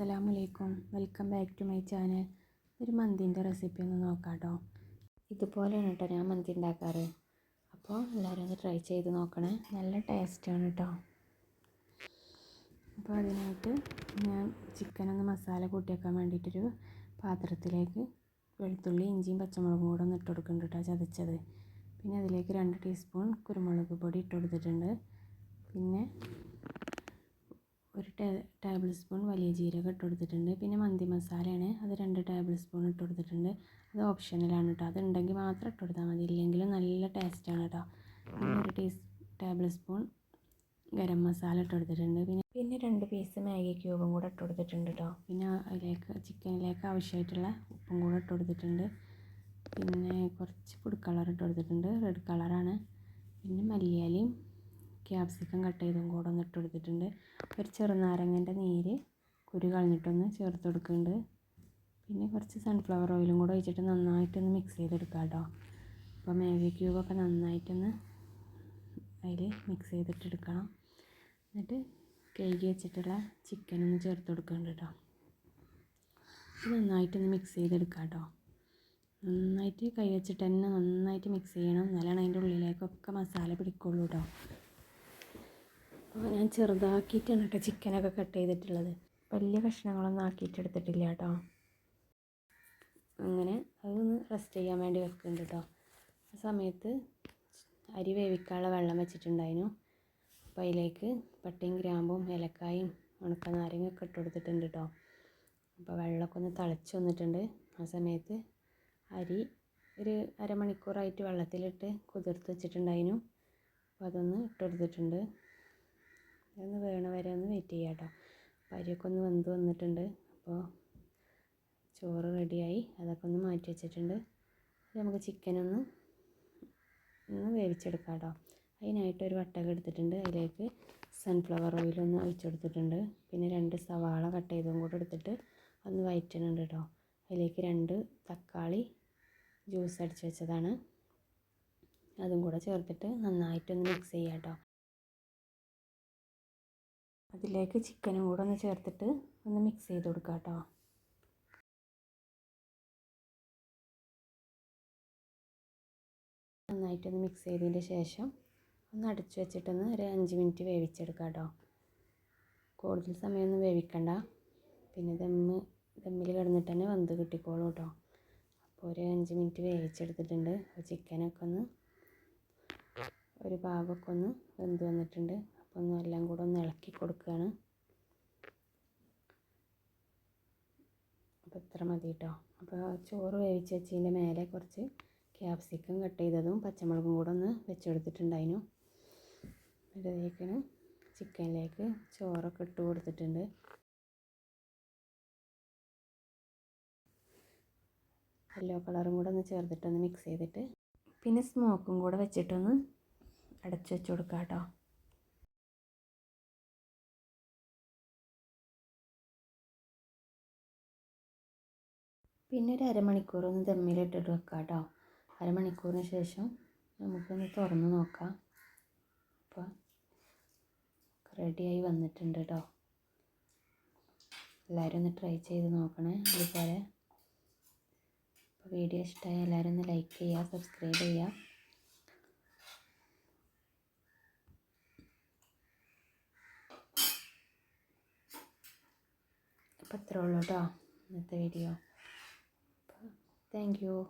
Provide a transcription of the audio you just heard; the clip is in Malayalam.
അസ്സലാമലൈക്കും. Welcome back to my channel. ഒരു മന്തിന്റെ റെസിപ്പി ഒന്ന് നോക്കാം കേട്ടോ ഇതുപോലെയാണ് കേട്ടോ ഞാൻ മന്തി ഉണ്ടാക്കാറ്. അപ്പോൾ എല്ലാവരും ഒന്ന് ട്രൈ ചെയ്ത് നോക്കണേ. നല്ല ടേസ്റ്റാണ് കേട്ടോ. അപ്പോൾ അതിനായിട്ട് ഞാൻ ചിക്കൻ ഒന്ന് മസാല കൂട്ടിയേക്കാൻ വേണ്ടിയിട്ടൊരു പാത്രത്തിലേക്ക് വെളുത്തുള്ളി ഇഞ്ചിയും പച്ചമുളകും കൂടെ ഒന്ന് ഇട്ട് കൊടുക്കുന്നുണ്ട് കേട്ടോ ചതച്ചത്. പിന്നെ അതിലേക്ക് രണ്ട് ടീസ്പൂൺ കുരുമുളക് പൊടി ഇട്ട് കൊടുത്തിട്ടുണ്ട് പിന്നെ ഒരു ടേബിൾ സ്പൂൺ വലിയ ജീരകം ഇട്ട് കൊടുത്തിട്ടുണ്ട്. പിന്നെ മന്തി മസാലയാണ്. അത് രണ്ട് ടേബിൾ സ്പൂൺ ഇട്ട് കൊടുത്തിട്ടുണ്ട്. അത് ഓപ്ഷണലാണ് കേട്ടോ അതുണ്ടെങ്കിൽ മാത്രം ഇട്ട് കൊടുത്താൽ മതി. ഇല്ലെങ്കിൽ നല്ല ടേസ്റ്റാണ് കേട്ടോ ഒരു tea tablespoon garam masala ഇട്ട് കൊടുത്തിട്ടുണ്ട്. പിന്നെ പിന്നെ രണ്ട് പീസ് മാഗി ക്യൂബും കൂടെ ഇട്ട് കൊടുത്തിട്ടുണ്ട് കേട്ടോ പിന്നെ അതിലേക്ക് ചിക്കനിലേക്ക് ആവശ്യമായിട്ടുള്ള ഉപ്പും കൂടെ ഇട്ട് കൊടുത്തിട്ടുണ്ട്. പിന്നെ കുറച്ച് ഫുഡ് കളർ ഇട്ട് കൊടുത്തിട്ടുണ്ട്. റെഡ് കളറാണ് ക്യാപ്സിക്കം കട്ട് ചെയ്തും കൂടെ ഒന്ന് ഇട്ട് കൊടുത്തിട്ടുണ്ട്. ഒരു ചെറുനാരങ്ങന്റെ നീര് കുരു കളഞ്ഞിട്ടൊന്ന് ചേർത്ത് കൊടുക്കുന്നുണ്ട്. പിന്നെ കുറച്ച് സൺഫ്ലവർ ഓയിലും കൂടെ ഒഴിച്ചിട്ട് നന്നായിട്ടൊന്ന് മിക്സ് ചെയ്തെടുക്കാം കേട്ടോ. അപ്പോൾ മാഗി ക്യൂബൊക്കെ നന്നായിട്ടൊന്ന് അതിൽ മിക്സ് ചെയ്തിട്ട് എടുക്കണം. എന്നിട്ട് കഴുകി വെച്ചിട്ടുള്ള ചിക്കൻ ഒന്ന് ചേർത്ത് കൊടുക്കുന്നുണ്ട് കേട്ടോ. നന്നായിട്ടൊന്ന് മിക്സ് ചെയ്തെടുക്കാം കേട്ടോ. നന്നായിട്ട് കൈ വെച്ചിട്ട് തന്നെ നന്നായിട്ട് മിക്സ് ചെയ്യണം. എന്നാലാണ് അതിന്റെ ഉള്ളിലേക്കൊക്കെ മസാല പിടിക്കുള്ളൂ കേട്ടോ. അപ്പോൾ ഞാൻ ചെറുതാക്കിയിട്ടാണ് കേട്ടോ ചിക്കനൊക്കെ കട്ട് ചെയ്തിട്ടുള്ളത്. വലിയ കഷ്ണങ്ങളൊന്നും ആക്കിയിട്ട് എടുത്തിട്ടില്ല കേട്ടോ അങ്ങനെ അതൊന്ന് റെസ്റ്റ് ചെയ്യാൻ വേണ്ടി വെക്കുന്നുണ്ട് കേട്ടോ ആ സമയത്ത് അരി വേവിക്കാനുള്ള വെള്ളം വെച്ചിട്ടുണ്ടായിരുന്നു അപ്പോൾ അതിലേക്ക് പട്ടയും ഗ്രാമ്പും ഏലക്കായും ഉണക്ക നാരങ്ങയൊക്കെ ഇട്ട് കൊടുത്തിട്ടുണ്ട് കേട്ടോ അപ്പോൾ വെള്ളമൊക്കെ ഒന്ന് തിളച്ച് വന്നിട്ടുണ്ട്. ആ സമയത്ത് അരി ഒരു അരമണിക്കൂറായിട്ട് വെള്ളത്തിലിട്ട് കുതിർത്ത് വെച്ചിട്ടുണ്ടായിരുന്നു അപ്പോൾ അതൊന്ന് ഇട്ട് കൊടുത്തിട്ടുണ്ട്. അതൊന്ന് വേണ വരെ ഒന്ന് വെയിറ്റ് ചെയ്യാം കേട്ടോ അപ്പോൾ അരിയൊക്കെ ഒന്ന് വെന്ത് വന്നിട്ടുണ്ട്. അപ്പോൾ ചോറ് റെഡിയായി അതൊക്കെ ഒന്ന് മാറ്റി വെച്ചിട്ടുണ്ട്. നമുക്ക് ചിക്കനൊന്ന് ഒന്ന് വേവിച്ചെടുക്കാം കേട്ടോ അതിനായിട്ട് ഒരു വട്ടക എടുത്തിട്ടുണ്ട്. അതിലേക്ക് സൺഫ്ലവർ ഓയിലൊന്ന് ഒഴിച്ചെടുത്തിട്ടുണ്ട് പിന്നെ രണ്ട് സവാള കട്ട് ചെയ്തും കൂടെ എടുത്തിട്ട് ഒന്ന് വയറ്റുന്നുണ്ട് കേട്ടോ അതിലേക്ക് രണ്ട് തക്കാളി ജ്യൂസ് അടിച്ച് വെച്ചതാണ്. അതും കൂടെ ചേർത്തിട്ട് നന്നായിട്ടൊന്ന് മിക്സ് ചെയ്യാം കേട്ടോ അതിലേക്ക് ചിക്കനും കൂടെ ഒന്ന് ചേർത്തിട്ട് ഒന്ന് മിക്സ് ചെയ്ത് കൊടുക്കുക കേട്ടോ. നന്നായിട്ടൊന്ന് മിക്സ് ചെയ്തതിന് ശേഷം ഒന്ന് അടച്ചു വെച്ചിട്ടൊന്ന് ഒരു അഞ്ച് മിനിറ്റ് വേവിച്ചെടുക്കുക കേട്ടോ. കൂടുതൽ സമയമൊന്നും വേവിക്കണ്ട. പിന്നെ ദമ്മ് ദമ്മിൽ കിടന്നിട്ട് തന്നെ വെന്ത് കിട്ടിക്കോളൂ കേട്ടോ. അപ്പോൾ ഒരു അഞ്ച് മിനിറ്റ് വേവിച്ചെടുത്തിട്ടുണ്ട്. ചിക്കനൊക്കെ ഒന്ന് ഒരു ഭാഗമൊക്കെ ഒന്ന് വെന്ത് വന്നിട്ടുണ്ട്. അപ്പോൾ ഒന്ന് എല്ലാം കൂടെ ഒന്ന് ഇളക്കി കൊടുക്കുകയാണ് അപ്പോൾ ഇത്ര മതി കേട്ടോ അപ്പോൾ ചോറ് വേവിച്ച് വെച്ചതിന്റെ മേലെ കുറച്ച് ക്യാപ്സിക്കം കട്ട് ചെയ്തതും പച്ചമുളകും കൂടെ ഒന്ന് വെച്ചെടുത്തിട്ടുണ്ടായിരുന്നു ഇതിലേക്കാണ് ചിക്കനിലേക്ക് ചോറൊക്കെ ഇട്ട് കൊടുത്തിട്ടുണ്ട്. യെല്ലോ കളറും കൂടെ ഒന്ന് ചേർത്തിട്ടൊന്ന് മിക്സ് ചെയ്തിട്ട് പിന്നെ സ്മോക്കും കൂടെ വെച്ചിട്ടൊന്ന് അടച്ചു വെച്ച് കൊടുക്കാം കേട്ടോ പിന്നെ ഒരു അരമണിക്കൂർ ഒന്ന് ദമ്മിലിട്ടിട്ട് വെക്കാം കേട്ടോ അരമണിക്കൂറിന് ശേഷം നമുക്കൊന്ന് തുറന്ന് നോക്കാം. അപ്പോൾ റെഡിയായി വന്നിട്ടുണ്ട് കേട്ടോ എല്ലാവരും ഒന്ന് ട്രൈ ചെയ്ത് നോക്കണേ അതുപോലെ വീഡിയോ ഇഷ്ടമായ എല്ലാവരും ഒന്ന് ലൈക്ക് ചെയ്യുക സബ്സ്ക്രൈബ് ചെയ്യുക അപ്പോൾ ഇത്രേ ഉള്ളൂ കേട്ടോ ഇന്നത്തെ വീഡിയോ Thank you.